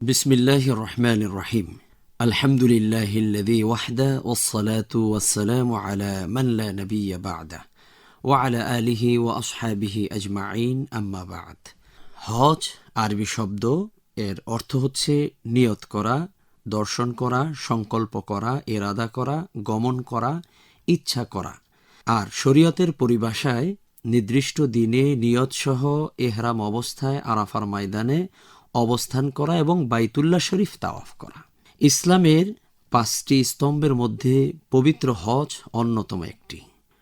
بسم الله الرحمن الرحيم الحمد لله الذي وحده والصلاة والسلام على من لا نبي بعده وعلى آله وأصحابه أجمعين أما بعد হজ আরবি শব্দ এর অর্থ হচ্ছে নিয়ত করা দর্শন করা সংকল্প করা এরাদা করা গমন করা ইচ্ছা করা আর শরীয়তের পরিভাষায় নির্দিষ্ট দিনে নিয়তসহ এহরাম অবস্থায় আরাফার ময়দানে অবস্থান করা এবং বাইতুল্লাহ শরীফ তাওয়াফ করা। ইসলামের পাঁচটি স্তম্ভের মধ্যে পবিত্র হজ অন্যতম একটি।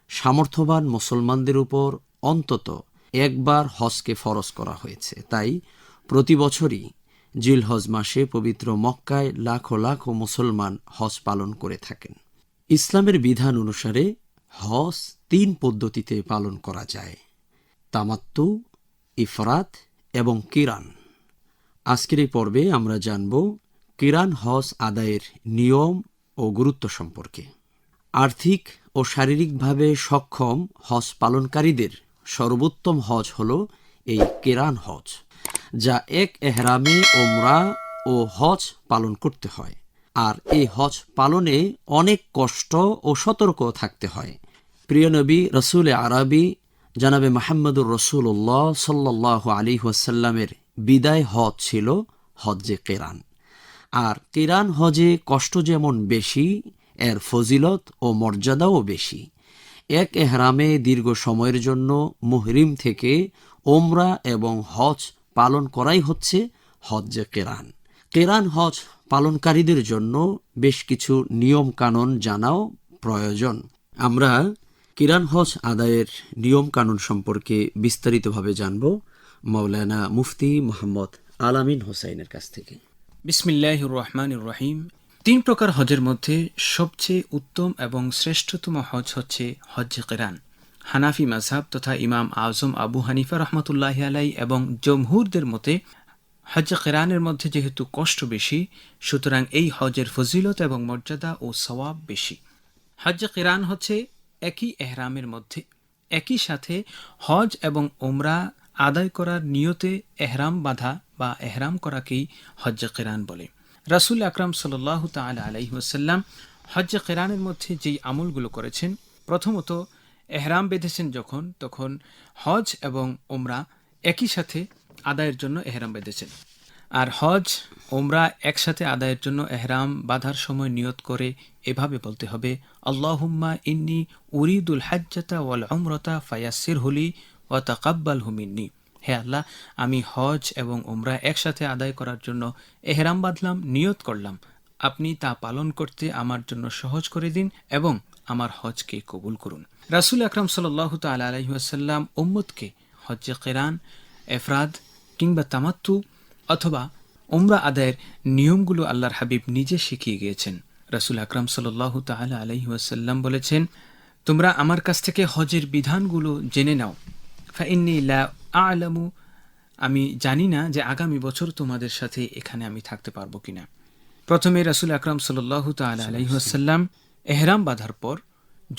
সামর্থ্যবান মুসলমানদের উপর অন্তত একবার হজকে ফরজ করা হয়েছে। তাই প্রতি বছরই জিল হজ মাসে পবিত্র মক্কায় লাখো লাখো মুসলমান হজ পালন করে থাকেন। ইসলামের বিধান অনুসারে হজ তিন পদ্ধতিতে পালন করা যায়। তামাত্তু, ইফরাত এবং কিরান। আজকের এই পর্বে আমরা জানব কিরান হজ আদায়ের নিয়ম ও গুরুত্ব সম্পর্কে। আর্থিক ও শারীরিকভাবে সক্ষম হজ পালনকারীদের সর্বোত্তম হজ হল এই কেরান হজ, যা এক এহরামে ওমরা ও হজ পালন করতে হয়। আর এই হজ পালনে অনেক কষ্ট ও সতর্ক থাকতে হয়। প্রিয় নবী রসুল আরবি জানাবে মাহমুদুর রসুল্লাহ সাল্লাহ আলী ওয়াসাল্লামের বিদায় হজ ছিল হজ্জে কেরান। আর কেরান হজে কষ্ট যেমন বেশি, এর ফজিলত ও মর্যাদাও বেশি। এক এহরামে দীর্ঘ সময়ের জন্য মুহরিম থেকে ওমরা এবং হজ পালন করাই হচ্ছে হজ্জে কেরান। কেরান হজ পালনকারীদের জন্য বেশ কিছু নিয়ম কানুন জানাও প্রয়োজন। আমরা কিরান হজ আদায়ের নিয়ম কানুন সম্পর্কে বিস্তারিতভাবে জানব। মৌলানা মুফতি মোহাম্মদ আলামিন হোসাইনের কাছ থেকে। বিসমিল্লাহ রহমান রহিম। তিন প্রকার হজের মধ্যে সবচেয়ে উত্তম এবং শ্রেষ্ঠতম হজ হচ্ছে হজ কেরান। হানাফি মাঝহাব তথা ইমাম আজম আবু হানিফা রহমতুল্লাহ আলাই এবং জমহুরদের মতে হজ কেরানের মধ্যে যেহেতু কষ্ট বেশি, সুতরাং এই হজের ফজিলত এবং মর্যাদা ও সওয়াব বেশি। হজ কেরান হচ্ছে একই এহরামের মধ্যে। একই সাথে হজ এবং ওমরা আদায় করার নিয়তে এহরাম বাঁধা বা এহরাম করাকেই হজ কেরান বলে। রাসুল আকরাম সাল্লাহ তাল আলাইসাল্লাম হজ কেরানের মধ্যে যেই আমলগুলো করেছেন, প্রথমত এহরাম বেঁধেছেন যখন, তখন হজ এবং ওমরা একই সাথে আদায়ের জন্য এহরাম বেঁধেছেন। আর হজ, ওমরা একসাথে আদায়ের জন্য এহরাম বাঁধার সময় নিয়ত করে এভাবে বলতে হবে, আল্লাহুম্মা ইন্নি উরিদুল হাজ্জাতা ওয়াল অমরতা ফায়াসির হলি ও তাকাব্বাল হুমিন্নি হে আল্লাহ, আমি হজ এবং ওমরা একসাথে আদায় করার জন্য এহরাম বাঁধলাম, নিয়ত করলাম। আপনি তা পালন করতে আমার জন্য সহজ করে দিন এবং আমার হজকে কবুল করুন। রাসুল আকরাম সাল্লাহ তাল আলহিহাসাল্লাম ওম্মদকে হজ্জে কেরান, এফরাদ কিংবা তামাত্তু অথবা ওমরা আদায়ের নিয়মগুলো আল্লাহর হাবিব নিজে শিখিয়ে গিয়েছেন। রাসুল আকরাম সাল্লাহ তালা আলহিহাসাল্লাম বলেছেন, তোমরা আমার কাছ থেকে হজের বিধানগুলো জেনে নাও। ফাইন্নি লা আলামু, আমি জানি না যে আগামী বছর তোমাদের সাথে এখানে আমি থাকতে পারব কিনা। প্রথমে রাসুল আকরাম সাল্লাহ তালা আলহিহাসাল্লাম এহরাম বাঁধার পর,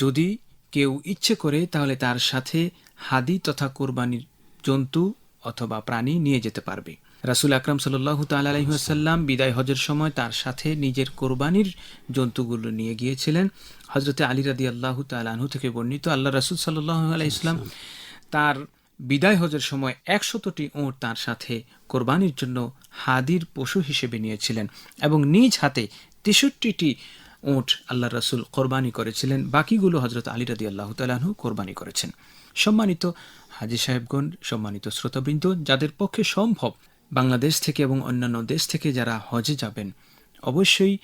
যদি কেউ ইচ্ছে করে তাহলে তার সাথে হাদি তথা কোরবানির জন্তু অথবা প্রাণী নিয়ে যেতে পারবে। রাসুল আকরাম সাল্লাহ তালাহিসাল্লাম বিদায় হজের সময় তার সাথে নিজের কোরবানির জন্তুগুলো নিয়ে গিয়েছিলেন। হজরতে আলী রাদি আল্লাহ তালাহু থেকে বর্ণিত, আল্লাহ রাসুল সাল্লাহ আলাইসলাম তার বিদায় হজের সময় একশতটি ওঁট তার সাথে কোরবানির জন্য হাদির পশু হিসেবে নিয়েছিলেন এবং নিজ হাতে তেষট্টিটি ওঁট আল্লাহ রাসুল কোরবানি করেছিলেন। বাকিগুলো হজরত আলী রাদি আল্লাহ তালাহু কোরবানি করেছেন। সম্মানিত হাজি সাহেবগণ, সম্মানিত শ্রোতাবৃন্দ, যাদের পক্ষে সম্ভব বাংলাদেশ থেকে এবং অন্যান্য দেশ থেকে যারা হজে যাবেন, অবশ্যই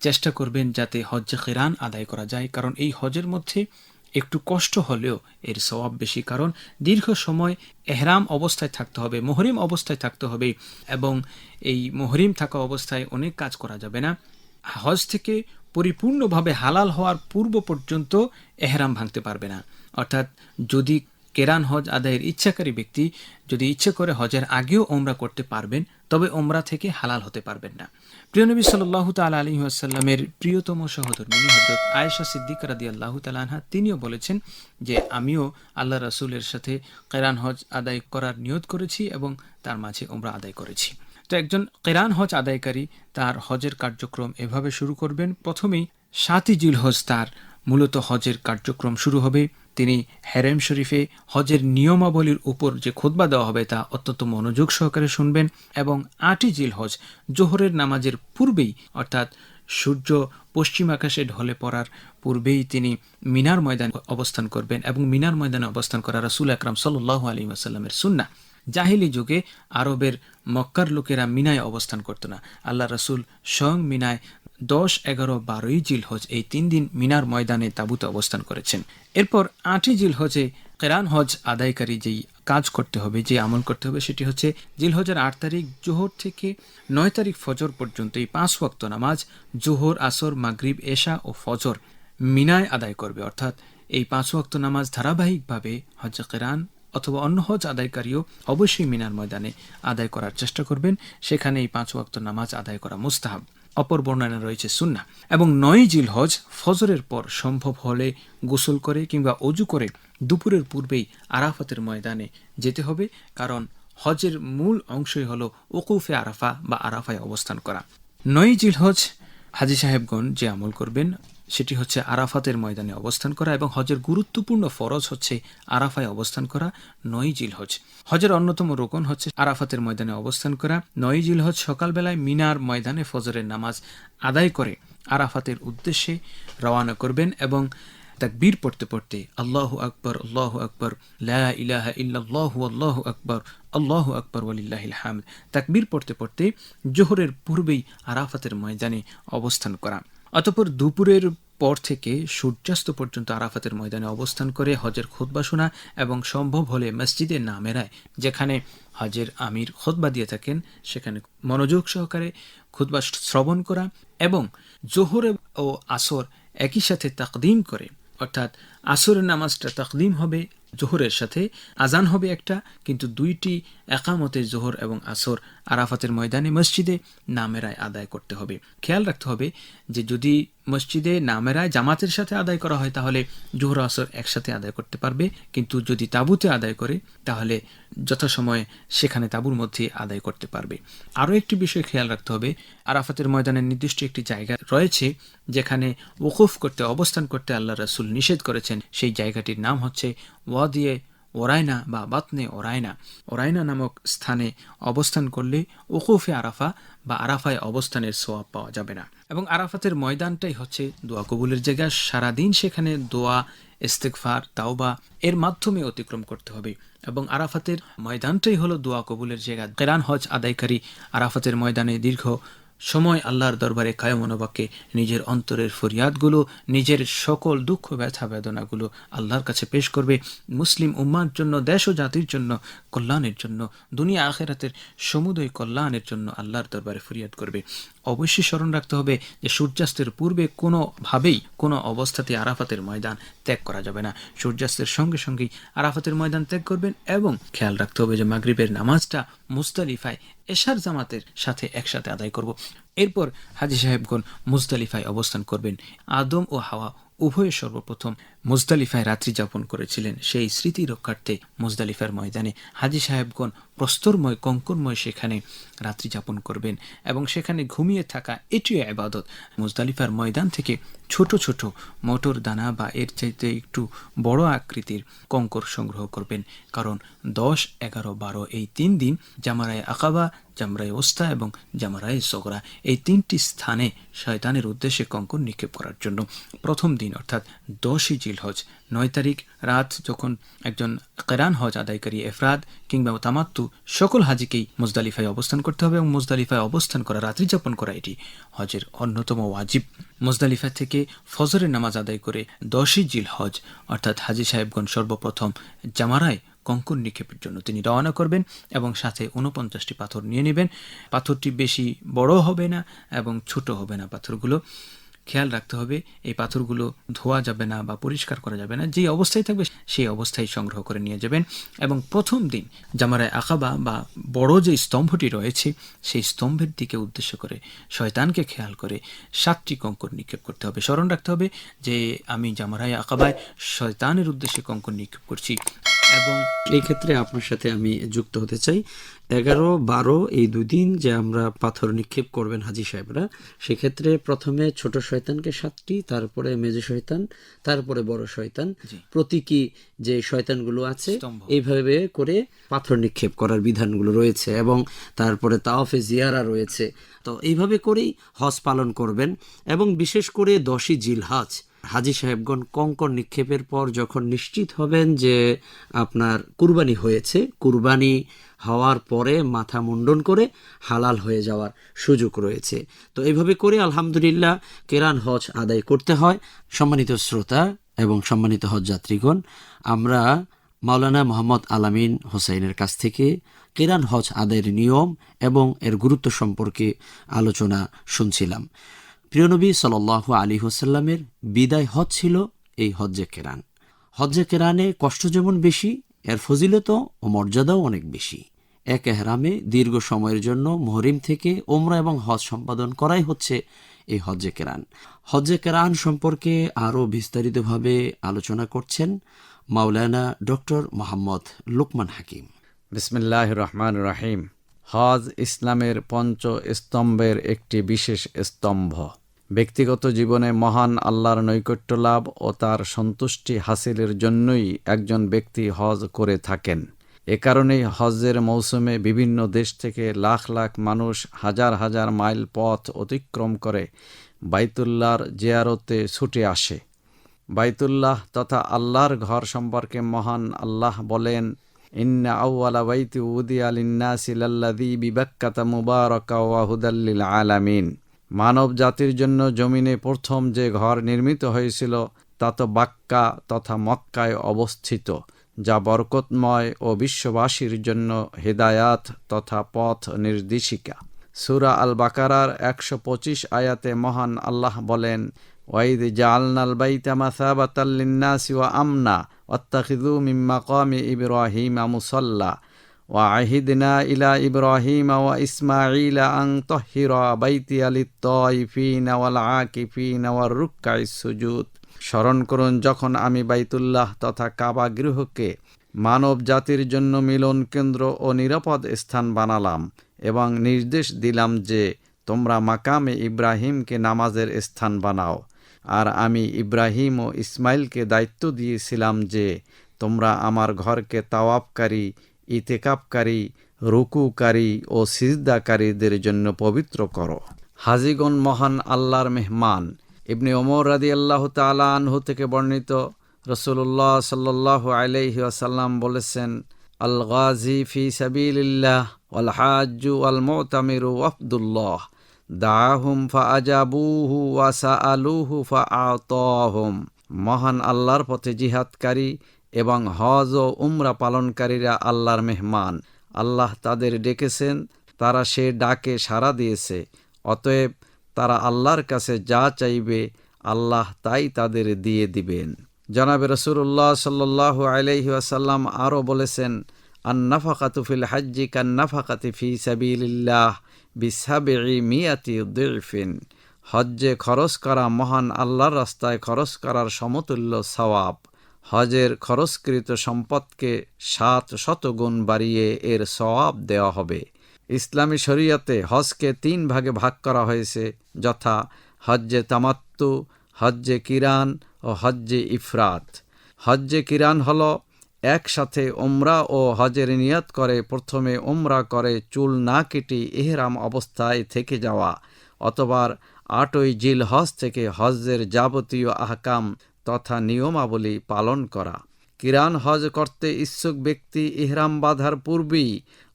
চেষ্টা করবেন যাতে হজ্জে খেরান আদায় করা যায়। কারণ এই হজের মধ্যে একটু কষ্ট হলেও এর স্বভাব বেশি, কারণ দীর্ঘ সময় এহরাম অবস্থায় থাকতে হবে, মোহরিম অবস্থায় থাকতে হবে এবং এই মোহরিম থাকা অবস্থায় অনেক কাজ করা যাবে না। হজ থেকে পরিপূর্ণভাবে হালাল হওয়ার পূর্ব পর্যন্ত এহরাম ভাঙতে পারবে না। অর্থাৎ যদি কেরান হজ আদায়ের ইচ্ছাকারী ব্যক্তি যদি ইচ্ছে করে হজের আগেও ওমরা করতে পারবেন তবে ওমরা থেকে হালাল হতে পারবেন না। প্রিয় নবী সাল্লাহ তাল আলী আসাল্লামের প্রিয়তম সহধর্মিনী হজরত আয়েশা সিদ্দিক রাদি আল্লাহ তালানহা তিনিও বলেছেন যে, আমিও আল্লাহ রাসুলের সাথে কেরান হজ আদায় করার নিয়ত করেছি এবং তার মাঝে ওমরা আদায় করেছি। তো একজন কেরান হজ আদায়কারী তার হজের কার্যক্রম এভাবে শুরু করবেন। প্রথমেই সাতই জিল হজ তার মূলত হজের কার্যক্রম শুরু হবে। তিনি হেরেম শরীফে হজের নিয়মাবলীর উপর যে খোদবা দেওয়া হবে তা অত্যন্ত মনোযোগ সহকারে শুনবেন এবং আটই জিল হজ জোহরের নামাজের পূর্বেই, অর্থাৎ সূর্য পশ্চিম আকাশে ঢলে পড়ার পূর্বেই তিনি মিনার ময়দানে অবস্থান করবেন এবং মিনার ময়দানে অবস্থান করা রাসুল আকরাম সাল্লাহ আলী আসাল্লামের সুন্না জাহিলি যুগে আরবের মক্কার লোকেরা মিনায় অবস্থান করত না। আল্লাহ রাসুল স্বয়ং মিনায় দশ এগারো বারোই জিলহজ, এই তিন দিন মিনার ময়দানে তাঁবুতে অবস্থান করেছেন। এরপর আটই জিলহজে কেরান হজ আদায়কারী যেই কাজ করতে হবে, যে আমল করতে হবে, সেটি হচ্ছে জিলহজের আট তারিখ জোহর থেকে নয় তারিখ ফজর পর্যন্ত এই পাঁচ ওয়াক্ত নামাজ জোহর, আসর, মাগরিব, এশা ও ফজর মিনায় আদায় করবে। অর্থাৎ এই পাঁচ ওয়াক্ত নামাজ ধারাবাহিকভাবে হজ কেরান অথবা অন্য হজ আদায়কারীও অবশ্যই মিনার ময়দানে আদায় করার চেষ্টা করবেন। সেখানে এই পাঁচ ওয়াক্ত নামাজ আদায় করা মুস্তাহাব। অপর বর্ণনা রয়েছে সুন্না এবং নয় জিল হজ ফজরের পর সম্ভব হলে গোসল করে কিংবা অজু করে দুপুরের পূর্বেই আরাফাতের ময়দানে যেতে হবে, কারণ হজের মূল অংশই হল ওকুফে আরাফা বা আরাফায় অবস্থান করা। নয় জিল হজ হাজি সাহেবগণ যে আমল করবেন সেটি হচ্ছে আরাফাতের ময়দানে অবস্থান করা এবং হজের গুরুত্বপূর্ণ ফরজ হচ্ছে আরাফায় অবস্থান করা নয় জিল হজ হজের অন্যতম রোকন হচ্ছে আরাফাতের ময়দানে অবস্থান করা নয় জিল হজ সকালবেলায় মিনার ময়দানে ফজরের নামাজ আদায় করে আরাফাতের উদ্দেশ্যে রওয়ানা করবেন এবং তাকবীর পড়তে পড়তে আল্লাহ আকবর আল্লাহ আকবর ইলাহা ইল্লাল্লাহু, আল্লাহু আকবর, আল্লাহ আকবর, ওয়ালিল্লাহিল হামদ। তাকবীর পড়তে পড়তে জোহরের পূর্বেই আরাফাতের ময়দানে অবস্থান করা। অতপর দুপুরের পর থেকে সূর্যাস্ত পর্যন্ত আরাফাতের ময়দানে অবস্থান করে হজের খোদবা শোনা এবং সম্ভব হলে মসজিদে না নামেরায় যেখানে হজের আমির খোদবা দিয়ে থাকেন। সেখানে মনোযোগ সহকারে খুতবা শ্রবণ করা এবং জোহরে ও আসর একই সাথে তাকদিম করে। অর্থাৎ আসরের নামাজটা তাকদিম হবে, জোহরের সাথে আজান হবে একটা, কিন্তু দুইটি একামতে জোহর এবং আসর আরাফাতের ময়দানে মসজিদে নামেরায় আদায় করতে হবে। খেয়াল রাখতে হবে যে যদি মসজিদে নামেরায় জামাতের সাথে আদায় করা হয়, তাহলে জোহর আসর একসাথে আদায় করতে পারবে। কিন্তু যদি তাবুতে আদায় করে, তাহলে যথাসময়ে সেখানে তাবুর মধ্যে আদায় করতে পারবে। আরও একটি বিষয় খেয়াল রাখতে হবে, আরাফাতের ময়দানের নির্দিষ্ট একটি জায়গা রয়েছে যেখানে ওকুফ করতে, অবস্থান করতে আল্লাহ রাসুল নিষেধ করেছেন। সেই জায়গাটির নাম হচ্ছে ওয়াদিয়ে ওরাইনা বা বাতনে ওরাইনা। ওরাইনা নামক স্থানে অবস্থান করলে ওকুফে আরাফা বা আরাফায় অবস্থানের সোয়াব পাওয়া যাবে না। এবং আরাফাতের ময়দানটাই হচ্ছে দোয়া কবুলের জায়গা। সারাদিন সেখানে দোয়া ইস্তেকফার তাওবা এর মাধ্যমে অতিক্রম করতে হবে। এবং আরাফাতের ময়দানটাই হলো দোয়া কবুলের জায়গা। কেরান হজ আদায়কারী আরাফাতের ময়দানে দীর্ঘ সময় আল্লাহর দরবারে কায়মনোবাক্যে নিজের অন্তরের ফরিয়াদগুলো, নিজের সকল দুঃখ, ব্যথা, বেদনাগুলো আল্লাহর কাছে পেশ করবে। মুসলিম উম্মার জন্য, দেশ ও জাতির জন্য, কল্যাণের জন্য, দুনিয়া আখেরাতের সমুদয় কল্যাণের জন্য আল্লাহর দরবারে ফরিয়াদ করবে। অবশ্যই স্মরণ রাখতে হবে যে সূর্যাস্তের পূর্বে কোনোভাবেই কোনো অবস্থাতে আরাফাতের ময়দান ত্যাগ করা যাবে না। সূর্যাস্তের সঙ্গে সঙ্গেই আরাফাতের ময়দান ত্যাগ করবেন এবং খেয়াল রাখতে হবে যে মাগরিবের নামাজটা মুস্তালিফায় এশার জামাতের সাথে একসাথে আদায় করব। এরপর হাজি সাহেবগণ মুজদালিফায় অবস্থান করবেন। আদম ও হাওয়া উভয়ে সর্বপ্রথম মুজদালিফায় রাত্রি যাপন করেছিলেন সেই স্মৃতি রক্ষার্থে মুজদালিফার ময়দানে হাজি সাহেবগণ প্রস্তরময় কঙ্করময় সেখানে রাত্রি যাপন করবেন এবং সেখানে ঘুমিয়ে থাকা এটিও আবাদত মুজদালিফার ময়দান থেকে ছোট ছোট মোটর দানা বা এর চাইতে একটু বড় আকৃতির কঙ্কর সংগ্রহ করবেন। কারণ দশ, এগারো, বারো এই তিন দিন জামারায় আকাবা, জামরায় ওস্তা এবং জামারায় সগরা এই তিনটি স্থানে শয়তানের উদ্দেশ্যে কঙ্কর নিক্ষেপ করার জন্য প্রথম দিন অর্থাৎ দশই জিল হজ। নয় তারিখ রাত যখন একজন কেরান হজ আদায়কারী এফরাদ কিংবা তামাত্তু সকল হাজিকেই মুজদালিফায় অবস্থান করতে হবে এবং মুজদালিফায় অবস্থান করা, রাত্রি যাপন করা এটি হজের অন্যতম ওয়াজিব। মুজদালিফা থেকে ফজরের নামাজ আদায় করে দশই জিল হজ অর্থাৎ হাজি সাহেবগণ সর্বপ্রথম জামারায় কঙ্কর নিক্ষেপের জন্য তিনি রওনা করবেন এবং সাথে উনপঞ্চাশটি পাথর নিয়ে নেবেন। পাথরটি বেশি বড় হবে না এবং ছোট হবে না পাথরগুলো। খেয়াল রাখতে হবে, এই পাথরগুলো ধোয়া যাবে না বা পরিষ্কার করা যাবে না। যে অবস্থায় থাকবে, সেই অবস্থায় সংগ্রহ করে নিয়ে যাবেন। এবং প্রথম দিন জামারায় আকাবা বা বড় যে স্তম্ভটি রয়েছে, সেই স্তম্ভের দিকে উদ্দেশ্য করে শয়তানকে খেয়াল করে সাতটি কঙ্কর নিক্ষেপ করতে হবে। স্মরণ রাখতে হবে যে আমি জামারায় আকাবায় শয়তানের উদ্দেশ্যে কঙ্কর নিক্ষেপ করছি। এবং এই ক্ষেত্রে আপনার সাথে আমি যুক্ত হতে চাই। এগারো বারো এই দুদিন যে আমরা পাথর নিক্ষেপ করবেন হাজি সাহেবরা সেক্ষেত্রে প্রথমে ছোট শয়তানকে সাতটি তারপরে মেজে শয়তান তারপরে বড় শয়তান। প্রতীকী যে শয়তানগুলো আছে এইভাবে করে পাথর নিক্ষেপ করার বিধানগুলো রয়েছে এবং তারপরে তাওফে জিয়ারা রয়েছে। তো এইভাবে করেই হজ পালন করবেন এবং বিশেষ করে দশই জিলহাজ হাজি সাহেবগণ কঙ্কর নিক্ষেপের পর যখন নিশ্চিত হবেন যে আপনার কুরবানি হয়েছে কুরবানি হওয়ার পরে মাথা মুন্ডন করে হালাল হয়ে যাওয়ার সুযোগ রয়েছে। তো এইভাবে করে আলহামদুলিল্লাহ কেরান হজ আদায় করতে হয়। সম্মানিত শ্রোতা এবং সম্মানিত হজ যাত্রীগণ আমরা মাওলানা মোহাম্মদ আলামিন হোসাইনের কাছ থেকে কেরান হজ আদায়ের নিয়ম এবং এর গুরুত্ব সম্পর্কে আলোচনা শুনছিলাম। প্রিয়নবী সাল আলী হোসাল্লামের বিদায় হজ ছিল এই হজ্জে কেরান। হজ্জে কেরানে কষ্ট যেমন বেশি এর ফজিলত ও মর্যাদাও অনেক বেশি। এক এহরামে দীর্ঘ সময়ের জন্য মহরিম থেকে ওমরা এবং হজ সম্পাদন করাই হচ্ছে এই হজ্জে কেরান। হজ্জে কেরান সম্পর্কে আরও বিস্তারিতভাবে আলোচনা করছেন মাওলানা ডক্টর মোহাম্মদ লুকমান হাকিম। বিসমিল্লাহ রহমান রাহিম। হজ ইসলামের পঞ্চ স্তম্ভের একটি বিশেষ স্তম্ভ। ব্যক্তিগত জীবনে মহান আল্লাহর নৈকট্য লাভ ও তার সন্তুষ্টি হাসিলের জন্যই একজন ব্যক্তি হজ করে থাকেন। এ কারণেই হজের মৌসুমে বিভিন্ন দেশ থেকে লাখ লাখ মানুষ হাজার হাজার মাইল পথ অতিক্রম করে বাইতুল্লাহর জেয়ারতে ছুটে আসে। বাইতুল্লাহ তথা আল্লাহর ঘর সম্পর্কে মহান আল্লাহ বলেন, ইন্না আউ্বালা বাইতি উদিয়া লিন্নাসি লাল্লাযী বিবাক্কাতা মুবারকা ওয়া হুদাল্লিল আলামিন। মানব জাতির জন্য জমিনে প্রথম যে ঘর নির্মিত হয়েছিল, তা তো বাক্কা তথা মক্কায় অবস্থিত, যা বরকতময় ও বিশ্ববাসীর জন্য হেদায়াত তথা পথ নির্দেশিকা। সুরা আল বাকারার একশো পঁচিশ আয়াতে মহান আল্লাহ বলেন, ওয়াইদ জালনাল বাইতা মাসাবাতাল লিন্নাসি ওয়া আমনা ওয়াত্তাখিযু মিন মাকামি ইব্রাহিমা মুসাল্লা। ওয়া আহিদনা ইলা ইব্রাহিমা ওয়া ইসমাঈলা আন তাহহিরা বাইতিয়া লিত-তাইফিনা ওয়াল আকিফিনা ওয়ার রুক্কাইস সুজুদ স্মরণ করুন, যখন আমি বাইতুল্লাহ তথা কাবা গৃহকে মানব জাতির জন্য মিলন কেন্দ্র ও নিরাপদ স্থান বানালাম এবং নির্দেশ দিলাম যে তোমরা মাকামে ইব্রাহিমকে নামাজের স্থান বানাও। আর আমি ইব্রাহিম ও ইসমাইলকে দায়িত্ব দিয়েছিলাম যে তোমরা আমার ঘরকে তাওয়াবকারী ইতেকাবকারী, রুকুকারী ও সিজদাকারীদের জন্য পবিত্র করো। হাজিগণ মহান আল্লাহর মেহমান। ইবনে ওমর রাদি আল্লাহ তালা আনহু থেকে বর্ণিত রসুল্লাহ সাল্লাহ আলাইহি আসাল্লাম বলেছেন আল গাজি ফি সাবিল্লাহ ওয়াল হাজু আল মোতামিরু ওয়াফদুল্লাহ। দাহুম ফা আজাবুহু ওয়া সাআলুহু ফা আতাহুম মহান আল্লাহর পথে জিহাদকারী এবং হজ ও উমরা পালনকারীরা আল্লাহর মেহমান। আল্লাহ তাদের ডেকেছেন, তারা সে ডাকে সাড়া দিয়েছে। অতএব তারা আল্লাহর কাছে যা চাইবে, আল্লাহ তাই তাদের দিয়ে দিবেন। জনাবে রসুল্লাহ সাল্লাহ আলাইহি আসাল্লাম আরও বলেছেন, আন্নাফাকাতু ফিল হাজ্জি কান্নাফাকাতি ফি সাবিলিল্লাহ বিসাবেই মিয়াতি উদ্দিফিন হজ্জে খরচ করা মহান আল্লাহর রাস্তায় খরচ করার সমতুল্য সওয়াব। হজের খরচকৃত সম্পদকে সাত শতগুণ বাড়িয়ে এর সওয়াব দেওয়া হবে। ইসলামী শরিয়াতে হজকে তিন ভাগে ভাগ করা হয়েছে, যথা হজ্জে তামাত্তু, হজ্জে কিরান ও হজ্জে ইফরাত। হজ্জে কিরান হল একসাথে ওমরা ও হজের নিয়ত করে প্রথমে ওমরা করে চুল না কেটে এহরাম অবস্থায় থেকে যাওয়া অথবা আটই জিল হজ থেকে হজ্জের যাবতীয় আহকাম তথা নিয়মাবলী পালন করা। কিরান হজ করতে ইচ্ছুক ব্যক্তি ইহরাম বাঁধার পূর্বেই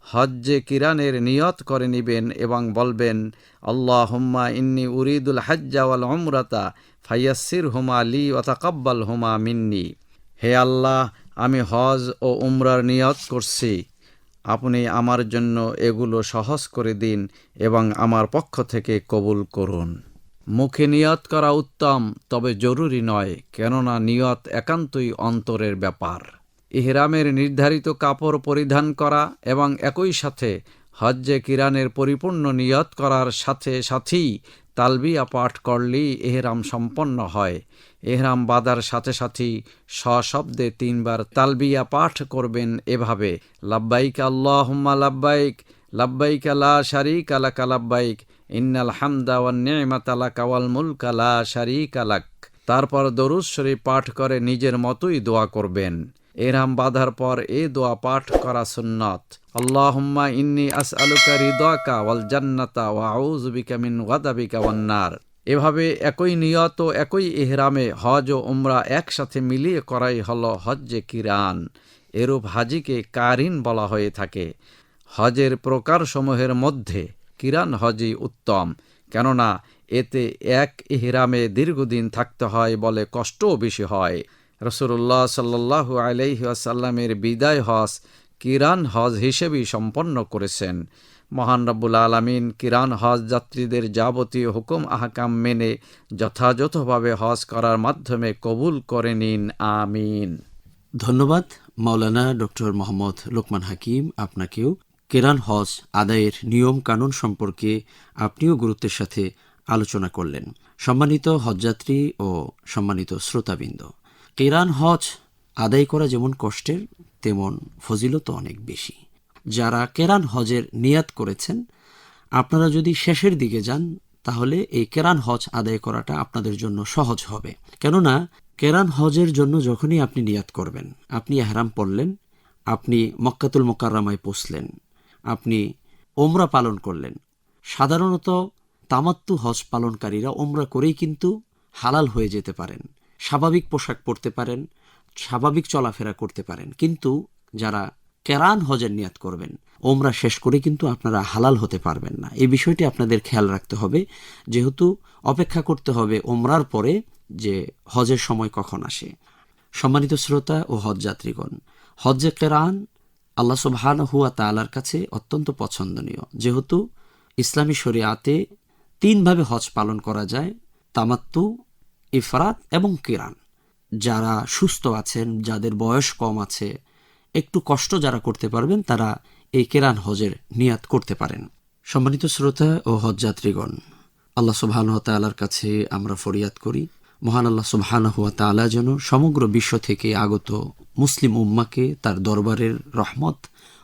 হজ্জে কিরানের নিয়ত করে নিবেন এবং বলবেন আল্লাহ হুম্মা ইন্নি উরিদুল হাজ্জা ওয়াল উমরাতা ফাইয়াসির হুমা লি ওয়াতাকাব্বাল হুমা মিন্নি। হে আল্লাহ, আমি হজ ও উমরার নিয়ত করছি। আপনি আমার জন্য এগুলো সহজ করে দিন এবং আমার পক্ষ থেকে কবুল করুন। মুখে নিয়ত করা উত্তম, তবে জরুরি নয়, কেননা নিয়ত একান্তই অন্তরের ব্যাপার। ইহরামের নির্ধারিত কাপড় পরিধান করা এবং একই সাথে হজ্জে কিরানের পরিপূর্ণ নিয়ত করার সাথে সাথেই তালবিয়া পাঠ করলেই এহরাম সম্পন্ন হয়। এহরাম বাদার সাথে সাথেই সশব্দে তিনবার তালবিয়া পাঠ করবেন এভাবে, লাব্বাইক আল্লাহুম্মা লাব্বাইক লাব্বাইক লা শারীকা লাক লাব্বাইক ইন্নাল হামদা ওয়ান নি'মাতা লাক ওয়াল মুলকা লা শারীকা তারপর দরুদ শরীফ পাঠ করে নিজের মতোই দোয়া করবেন। এরাম বাঁধার পর এ দোয়া পাঠ করা সুন্নত। আল্লাহুম্মা ইন্নি আসআলুকা রিদাকা ওয়াল জান্নাতা ওয়া আউযু বিকা মিন গাদাবিকা ওয়ান এভাবে একই নিয়ত একই ইহরামে হজ ও উমরা একসাথে মিলিয়ে করাই হল হজ্জে কিরান। এরূপ হাজিকে কারিন বলা হয়ে থাকে। হজের প্রকারসমূহের মধ্যে কিরান হজই উত্তম। কেননা, এতে এক ইহরামে দীর্ঘদিন থাকতে হয় বলে কষ্টও বেশি হয়। রসুল্লাহ সাল্লাহু আলাইহি আসাল্লামের বিদায় হজ কিরান হজ হিসেবেই সম্পন্ন করেছেন। মহান রব্বুল আলমিন কিরান হজ যাত্রীদের যাবতীয় হুকুম আহকাম মেনে যথাযথভাবে হজ করার মাধ্যমে কবুল করে নিন। আমিন। ধন্যবাদ। মাওলানা ডক্টর মোহাম্মদ লোকমান হাকিম, আপনাকেও কেরান হজ আদায়ের নিয়ম কানুন সম্পর্কে আপনিও গুরুত্বের সাথে আলোচনা করলেন। সম্মানিত হজযাত্রী ও সম্মানিত শ্রোতাবৃন্দ, কেরান হজ আদায় করা যেমন কষ্টের, তেমন ফজিলত অনেক বেশি। যারা কেরান হজের নিয়াত করেছেন, আপনারা যদি শেষের দিকে যান, তাহলে এই কেরান হজ আদায় করাটা আপনাদের জন্য সহজ হবে। কেননা, কেরান হজের জন্য যখনই আপনি নিয়াত করবেন, আপনি এহরাম পড়লেন, আপনি মক্কাতুল মোকাররামায় পৌঁছলেন আপনি ওমরা পালন করলেন। সাধারণত তামাত্তু হজ পালনকারীরা ওমরা করেই কিন্তু হালাল হয়ে যেতে পারেন, স্বাভাবিক পোশাক পরতে পারেন, স্বাভাবিক চলাফেরা করতে পারেন। কিন্তু যারা কেরান হজের নিয়াত করবেন ওমরা শেষ করে কিন্তু আপনারা হালাল হতে পারবেন না। এই বিষয়টি আপনাদের খেয়াল রাখতে হবে। যেহেতু অপেক্ষা করতে হবে ওমরার পরে যে হজের সময় কখন আসে। সম্মানিত শ্রোতা ও হজ যাত্রীগণ হজ্জে কেরান আল্লাহ সুবহান হুয়া তালার কাছে অত্যন্ত পছন্দনীয়। যেহেতু ইসলামী শরিয়াতে তিনভাবে হজ পালন করা যায়, তামাত্তু, ইফরাত এবং কিরান। যারা সুস্থ আছেন, যাদের বয়স কম আছে, একটু কষ্ট যারা করতে পারবেন, তারা এই কেরান হজের নিয়াত করতে পারেন। সম্মানিত শ্রোতা ও হজ যাত্রীগণ আল্লাহ সুবহান তালার কাছে আমরা ফরিয়াদ করি। মহান আল্লাহ সুবহান হুয়া তালা যেন সমগ্র বিশ্ব থেকে আগত মুসলিম উম্মাকে তার দরবারের রহমত,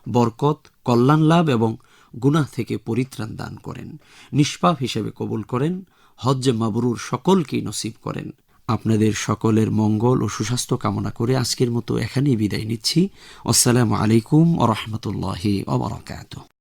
বরকত, কল্যাণ লাভ এবং গুনাহ থেকে পরিত্রাণ দান করেন। নিষ্পাপ হিসেবে কবুল করেন। হজ্জে মাবরুর সকলকেই নসিব করেন। আপনাদের সকলের মঙ্গল ও সুস্বাস্থ্য কামনা করে আজকের মতো এখানেই বিদায় নিচ্ছি। আসসালামু আলাইকুম ও রহমতুল্লাহি